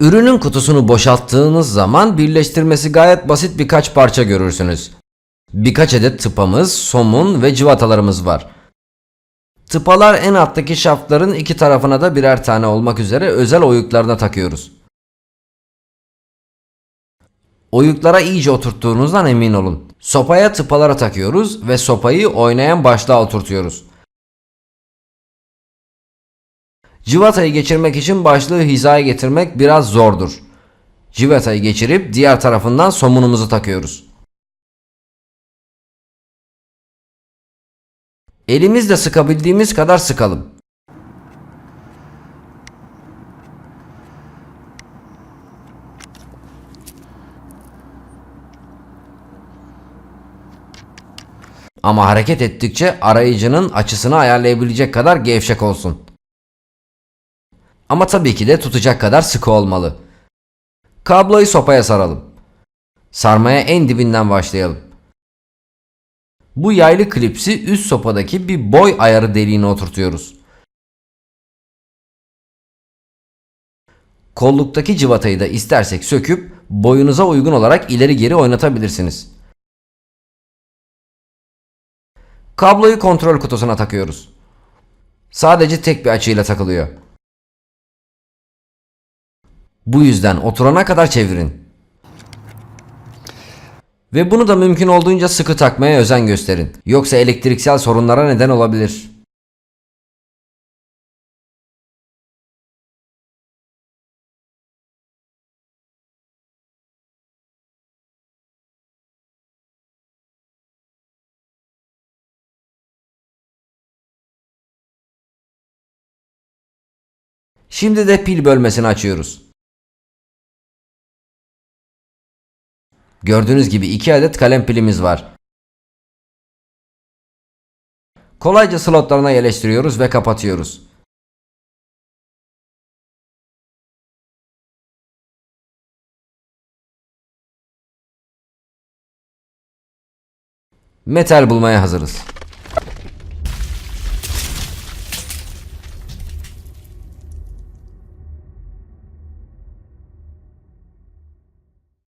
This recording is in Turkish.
Ürünün kutusunu boşalttığınız zaman birleştirmesi gayet basit birkaç parça görürsünüz. Birkaç adet tıpamız, somun ve civatalarımız var. Tıpalar en alttaki şaftların iki tarafına da birer tane olmak üzere özel oyuklarına takıyoruz. Oyuklara iyice oturttuğunuzdan emin olun. Sopaya tıpalara takıyoruz ve sopayı oynayan başlığa oturtuyoruz. Civatayı geçirmek için başlığı hizaya getirmek biraz zordur. Civatayı geçirip diğer tarafından somunumuzu takıyoruz. Elimizle sıkabildiğimiz kadar sıkalım. Ama hareket ettikçe arayıcının açısını ayarlayabilecek kadar gevşek olsun. Ama tabii ki de tutacak kadar sıkı olmalı. Kabloyu sopaya saralım. Sarmaya en dibinden başlayalım. Bu yaylı klipsi üst sopadaki bir boy ayarı deliğine oturtuyoruz. Kolluktaki civatayı da istersek söküp boyunuza uygun olarak ileri geri oynatabilirsiniz. Kabloyu kontrol kutusuna takıyoruz. Sadece tek bir açıyla takılıyor. Bu yüzden oturana kadar çevirin. Ve bunu da mümkün olduğunca sıkı takmaya özen gösterin. Yoksa elektriksel sorunlara neden olabilir. Şimdi de pil bölmesini açıyoruz. Gördüğünüz gibi iki adet kalem pilimiz var. Kolayca slotlarına yerleştiriyoruz ve kapatıyoruz. Metal bulmaya hazırız.